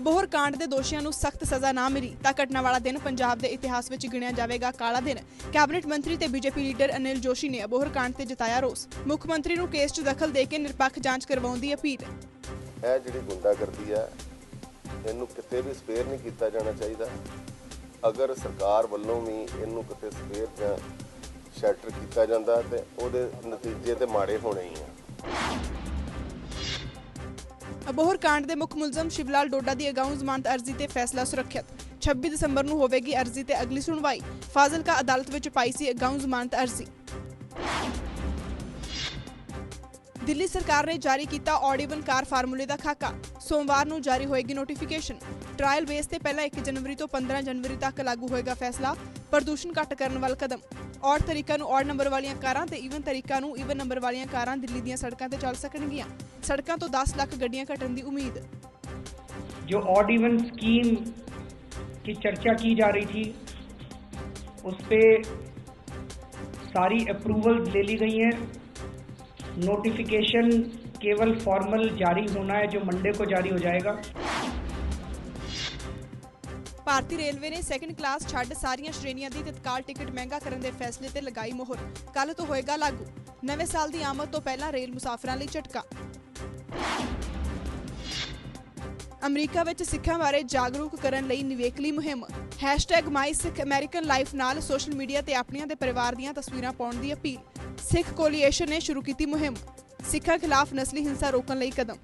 ਅਬੋਹਰ ਕਾਂਡ ਦੇ ਦੋਸ਼ੀਆਂ ਨੂੰ ਸਖਤ ਸਜ਼ਾ ਨਾ ਮਿਲੀ, ਤਾਂ ਘਟਨਾ ਵਾਲਾ ਦਿਨ ਪੰਜਾਬ ਦੇ ਇਤਿਹਾਸ ਵਿੱਚ ਗਿਣਿਆ ਜਾਵੇਗਾ ਕਾਲਾ ਦਿਨ। ਕੈਬਨਿਟ ਮੰਤਰੀ ਤੇ ਬੀਜੇਪੀ ਲੀਡਰ ਅਨਿਲ ਜੋਸ਼ੀ ਨੇ ਅਬੋਹਰ ਕਾਂਡ ਤੇ ਜਤਾਇਆ ਰੋਸ। ਮੁੱਖ ਮੰਤਰੀ ਨੂੰ ਕੇਸ 'ਚ ਦਖਲ ਦੇ ਕੇ ਨਿਰਪੱਖ ਜਾਂਚ ਕਰਵਾਉਣ ਦੀ ਅਪੀਲ। ਇਹ ਜਿਹੜੀ ਗੁੰਡਾਗਰਦੀ ਹੈ, ਇਹਨੂੰ ਕਿਤੇ ਵੀ ਸਪੇਅਰ ਨਹੀਂ ਕੀਤਾ ਜਾਣਾ ਚਾਹੀਦਾ। ਅਗਰ ਸਰਕਾਰ ਵੱਲੋਂ ਵੀ ਇਹਨੂੰ ਕਿਤੇ ਸਪੇਅਰ ਜਾਂ ਸ਼ੈਲਟਰ ਕੀਤਾ ਜਾਂਦਾ, ਤੇ ਉਹਦੇ ਨਤੀਜੇ ਤੇ ਮਾੜੇ ਹੋਣੇ ਹੀ ਆ। ਅਬੋਹਰ ਕਾਂਡ ਦੇ ਮੁੱਖ ਮੁਲਜ਼ਮ ਸ਼ਿਵਲਾਲ ਡੋਡਾ ਦੀ ਅਗਾਊਂ ਜ਼ਮਾਨਤ ਅਰਜ਼ੀ ਤੇ ਫੈਸਲਾ ਸੁਰੱਖਿਅਤ। 26 ਦਸੰਬਰ ਨੂੰ ਹੋਵੇਗੀ ਅਰਜ਼ੀ ਤੇ ਅਗਲੀ ਸੁਣਵਾਈ। ਫਾਜ਼ਿਲਕਾ ਅਦਾਲਤ ਵਿੱਚ ਪਾਈ ਸੀ ਅਗਾਊਂ ਜ਼ਮਾਨਤ ਅਰਜ਼ੀ। ਦਿੱਲੀ ਸਰਕਾਰ ਨੇ ਜਾਰੀ ਕੀਤਾ ਆਡੀਬਨ ਕਾਰ ਫਾਰਮੂਲੇ ਦਾ ਖਾਕਾ। ਸੋਮਵਾਰ ਨੂੰ ਜਾਰੀ ਹੋਏਗੀ ਨੋਟੀਫਿਕੇਸ਼ਨ ਟ੍ਰਾਇਲ ਬੇਸ ਤੇ ਪਹਿਲਾਂ 1 ਜਨਵਰੀ ਤੋਂ 15 ਜਨਵਰੀ ਤੱਕ ਲਾਗੂ ਹੋਏਗਾ ਫੈਸਲਾ ਪ੍ਰਦੂਸ਼ਣ ਘੱਟ ਕਰਨ ਵੱਲ ਕਦਮ ਔਡ ਤਰੀਕਾਂ ਨੂੰ ਔਡ ਨੰਬਰ ਵਾਲੀਆਂ ਕਾਰਾਂ ਤੇ ਈਵਨ ਤਰੀਕਾਂ ਨੂੰ ਈਵਨ ਨੰਬਰ ਵਾਲੀਆਂ ਕਾਰਾਂ ਦਿੱਲੀ ਦੀਆਂ ਸੜਕਾਂ ਤੇ ਚੱਲ ਸਕਣਗੀਆਂ ਸੜਕਾਂ ਤੋਂ 10 ਲੱਖ ਗੱਡੀਆਂ ਘਟਣ ਦੀ ਉਮੀਦ जो ऑड इवन स्कीम की चर्चा की जा रही थी उस पे सारी अप्रूवल ले ली गई हैं नोटिफिकेशन केवल फॉर्मल जारी होना है, जो मंडे को जारी हो जाएगा। ਭਾਰਤੀ ਰੇਲਵੇ ਨੇ ਸੈਕੰਡ ਕਲਾਸ ਛੱਡ ਸਾਰੀਆਂ ਸ਼੍ਰੇਣੀਆਂ ਦੀ ਤਤਕਾਲ ਟਿਕਟ ਮਹਿੰਗਾ ਕਰਨ ਦੇ ਫੈਸਲੇ ਤੇ ਲਗਾਈ ਮੋਹਰ। ਕੱਲ ਤੋਂ ਹੋਏਗਾ ਲਾਗੂ। ਨਵੇਂ ਸਾਲ ਦੀ ਆਮਦ ਤੋਂ ਪਹਿਲਾਂ ਰੇਲ ਮੁਸਾਫਰਾਂ ਲਈ ਝਟਕਾ। ਅਮਰੀਕਾ ਵਿੱਚ ਸਿੱਖਾਂ ਬਾਰੇ ਜਾਗਰੂਕ ਕਰਨ ਲਈ ਨਿਵੇਕਲੀ ਮੁਹਿੰਮ। #MySikhAmericanLife ਨਾਲ ਸੋਸ਼ਲ ਮੀਡੀਆ ਤੇ ਆਪਣੀਆਂ ਦੇ ਪਰਿਵਾਰ ਦੀਆਂ ਤਸਵੀਰਾਂ ਪਾਉਣ ਦੀ ਅਪੀਲ। ਸਿੱਖ ਕੋਲੀਏਸ਼ਨ ਨੇ ਸ਼ੁਰੂ ਕੀਤੀ ਮੁਹਿੰਮ। ਸਿੱਖਾਂ ਖਿਲਾਫ ਨਸਲੀ ਹਿੰਸਾ ਰੋਕਣ ਲਈ ਕਦਮ।